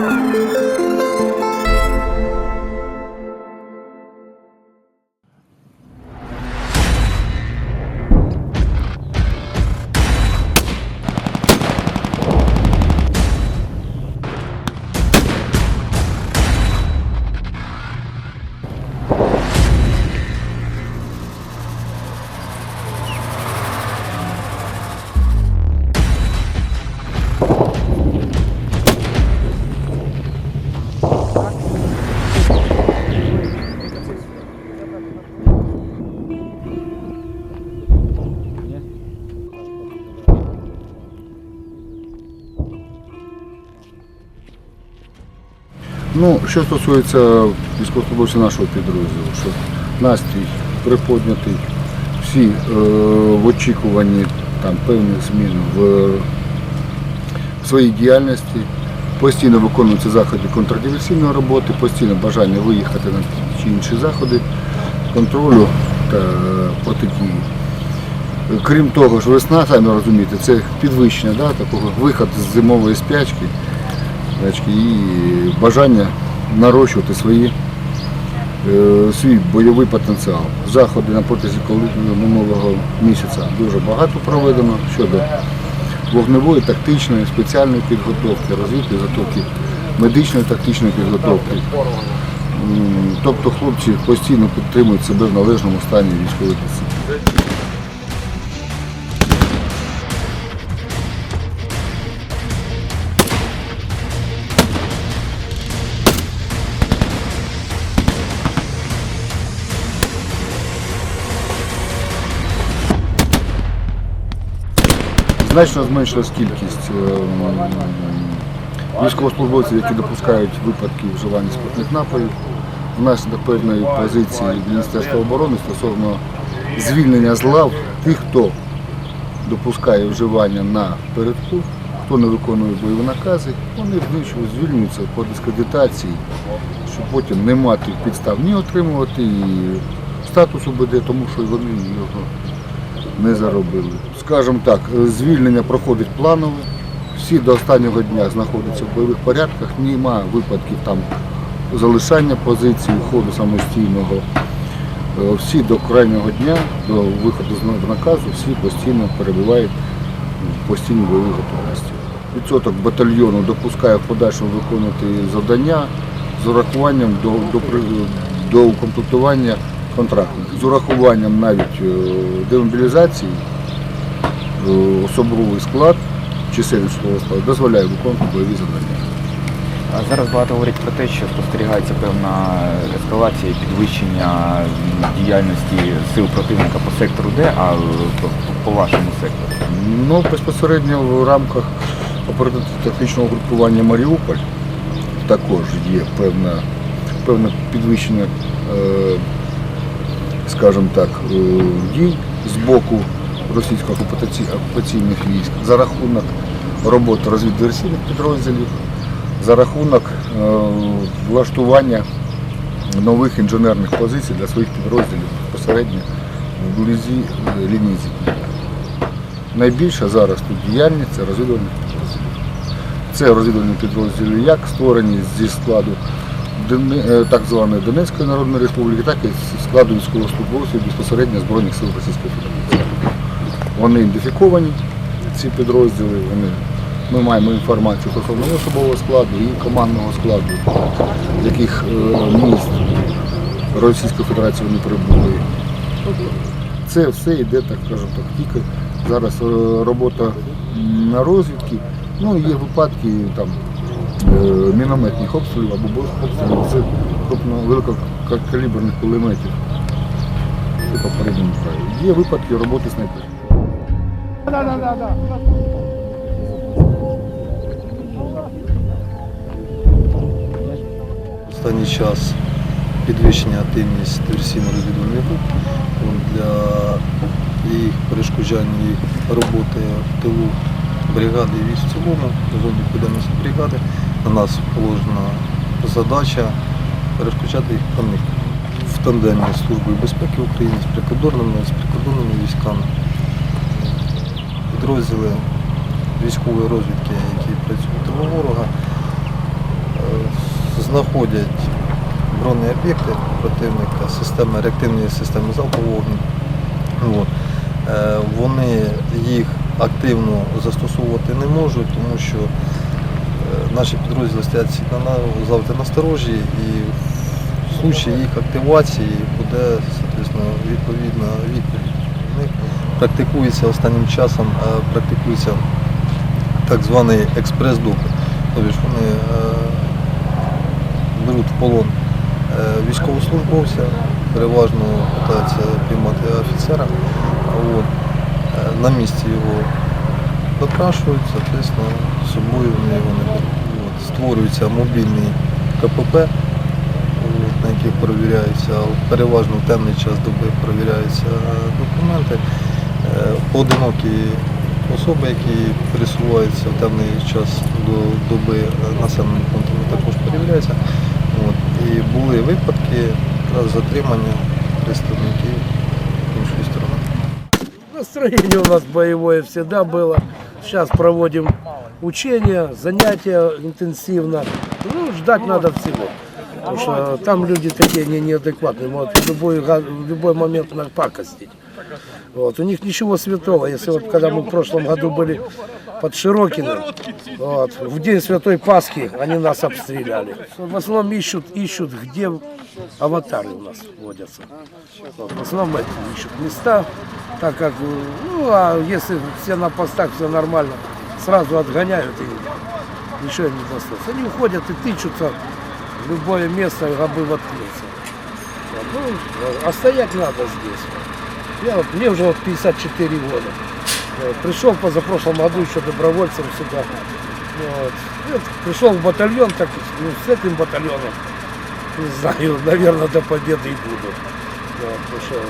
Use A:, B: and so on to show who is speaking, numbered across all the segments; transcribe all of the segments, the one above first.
A: Oh. Ну, що стосується військовослужбовців нашого підрозділу, що настрій приподнятий, всі е, в очікуванні там, певних змін в, в своїй діяльності, постійно виконуються заходи контрдиверсійної роботи, постійно бажання виїхати на ті чи інші заходи контролю та протидії. Крім того, ж весна, самі розумієте, це підвищення да, такого виход з зимової спячки спячки і бажання нарощувати свої, е, свій бойовий потенціал. Заходи на протязі минулого місяця дуже багато проведено щодо вогневої, тактичної, спеціальної підготовки, розвідки, підготовки, медичної тактичної підготовки. Тобто хлопці постійно підтримують себе в належному стані військової дисципліни. Значно зменшилась кількість е, військовослужбовців, які допускають випадки вживання спиртних напоїв. Внаслідок певної позиції Міністерства оборони стосовно звільнення з лав тих, хто допускає вживання на передку, хто не виконує бойові накази, вони знищують, звільнюються по дискредитації, щоб потім не мати підстав ні отримувати і статусу БД, тому що вони його не заробили. Скажімо так, звільнення проходить планово. Всі до останнього дня знаходяться в бойових порядках, немає випадків там залишання позиції, ходу самостійного. Е, Всі до крайнього дня, до виходу з наказу, всі постійно перебувають в постійній бойовій готовності. Відсоток батальйону допускає в подальшому виконувати завдання з урахуванням до, до, до укомплектування контрактних, з урахуванням навіть е, демобілізації особовий склад, чисельність особового складу дозволяє виконувати бойові завдання.
B: А Зараз багато говорять про те, що спостерігається певна ескалація, і підвищення діяльності сил противника по сектору Д, а по, по вашому сектору.
A: Ну, безпосередньо в рамках оперативно-технічного групування Маріуполь також є певне, певне підвищення, е, скажімо так, е, дій з боку російських окупаційних військ за рахунок роботи розвіддиверсійних підрозділів, за рахунок е, влаштування нових інженерних позицій для своїх підрозділів безпосередньо вблизі лінії зіткнення. Найбільша зараз тут діяльність це розвідувальні підрозділи. Це розвідувальні підрозділи як створені зі складу е, так званої Донецької Народної Республіки, так і зі складу військовослужбовців безпосередньо Збройних сил Російської Федерації. Вони ідентифіковані, ці підрозділи, вони, ми маємо інформацію стосовно особового складу і командного складу, з яких е, міст Російської Федерації вони прибули. Це все йде, так скажемо так, тільки зараз е, робота на розвідки. Ну, є випадки там е, мінометних обстрілів або обстрілів з крупно великокаліберних кулеметів. Це попередньому краю. Є випадки роботи снайперів.
C: Останній час підвищення активність диверсійно-розвідувальних груп для їх перешкоджання їх роботи в тилу бригади і військ в цілому, в зоні відповідальності бригади. На нас положена задача перешкоджати їх проник в тандемі з Службою безпеки України, з прикордонними, з прикордонними військами. Підрозділи військової розвідки, які працюють у ворога, знаходять бронні об'єкти противника, системи, реактивні системи залпового вогню. Е, Вони їх активно застосовувати не можуть, тому що е, наші підрозділи стоять завжди насторожі і в случаї їх активації буде відповідна відповідь. Практикується останнім часом е, практикується так званий експрес-допит. Тобто вони е, беруть в полон е, військовослужбовця, переважно питаються піймати офіцера. От. На місці його допрашують, соответственно, з собою вони його не беруть. От. Створюється мобільний КПП, на яких перевіряються, переважно в темний час доби перевіряються документи. Е, Поодинокі особи, які пересуваються в темний час до доби е, населеними пунктами, також перевіряються. І були випадки затримання представників іншої сторони.
D: Настроение у нас боевое всегда было. Сейчас проводим учения, занятия интенсивно. Ну, ждать надо всего. Потому что там люди такие не, неадекватные, могут в любой, в любой момент напакостить. Вот. У них ничего святого. Если вот когда мы в прошлом году были под Широкиным, вот, в день Святой Пасхи они нас обстреляли. В основном ищут, ищут, где аватары у нас водятся. Вот, в основном эти ищут места, так как, ну, а если все на постах, все нормально, сразу отгоняют и ничего им не достается. Они уходят и тычутся любое место, рабы воткнутся. Вот, Ну, а стоять надо здесь. Я вот, мне уже вот 54 года. Пришел позапрошлом году еще добровольцем сюда. Вот пришел в батальон, так ну, с этим батальоном, не знаю, наверное, до победы и буду. Вот, потому что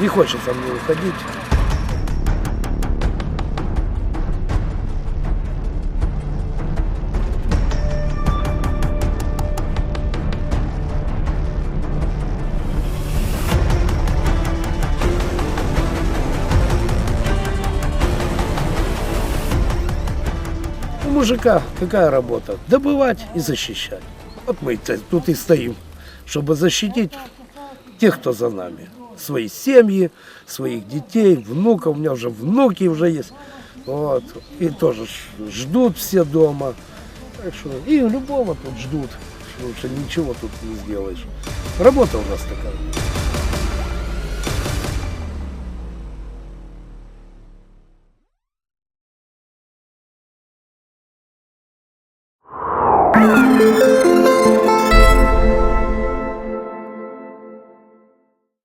D: не хочется мне уходить. Мужика какая работа? Добывать и защищать. Вот мы тут и стоим, чтобы защитить тех, кто за нами. Свои семьи, своих детей, внуков. У меня уже внуки уже есть. Вот. И тоже ждут все дома. Так что и любого тут ждут. Потому что ничего тут не сделаешь. Работа у нас такая.